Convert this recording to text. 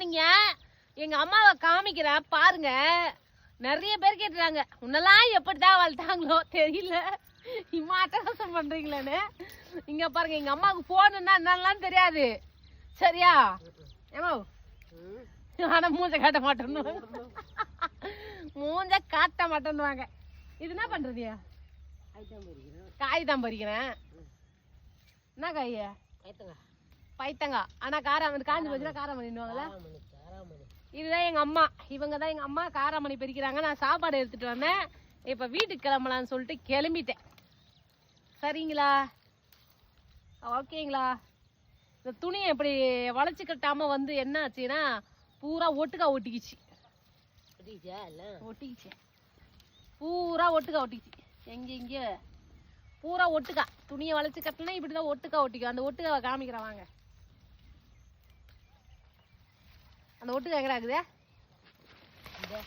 சொன்னீங்க. எங்க அம்மாவை காமிக்கிறேன் பாருங்க. நிறைய பேர் கேட்டுறாங்க உன்னெல்லாம் எப்படிதான் வளர்த்தாங்களோ தெரியல. இம்மா அட்டகாசம் பண்றீங்களேன்னு. இங்க பாருங்க எங்க அம்மாவுக்கு போனுன்னா என்னலாம் தெரியாது. சரியா? ஏமா ஆனா மூஞ்ச காட்ட மாட்டேன்னு. மூஞ்ச காட்ட மாட்டேன்னுவாங்க. இது என்ன பண்றதுயா? காய் தான் பறிக்கிறேன். என்ன காய்? பைத்தங்காய் ஆனா காரம் காஞ்சி போச்சுன்னா காரம் பண்ணிடுவாங்கல்ல இதுதான் எங்க அம்மா. இவங்க தான் எங்க அம்மா. காராமணி பறிக்கிறாங்க நான் சாப்பாடு எடுத்துட்டு வந்தேன். இப்ப வீட்டுக்கு கிளம்பலாம்னு சொல்லிட்டு கிளம்பிட்டேன். சரிங்களா? ஓகேங்களா? இந்த துணியை இப்படி வளைச்சு கட்டாம வந்து என்ன ஆச்சுன்னா பூரா ஒட்டுக்கா ஒட்டிக்கிச்சு. ஒட்டிக்கிச்சு. பூரா ஒட்டுக்கா ஒட்டிக்கிச்சு. எங்க இங்க? பூரா ஒட்டுக்கா. துணியை வளைச்சு கட்டினா இப்படிதான் ஒட்டுக்கா ஒட்டிக்கும். அந்த ஒட்டுக்காவை காமிக்கிறேன் வாங்க. அந்த ஒட்டு கேக்குறாக்குதே இருக்குது.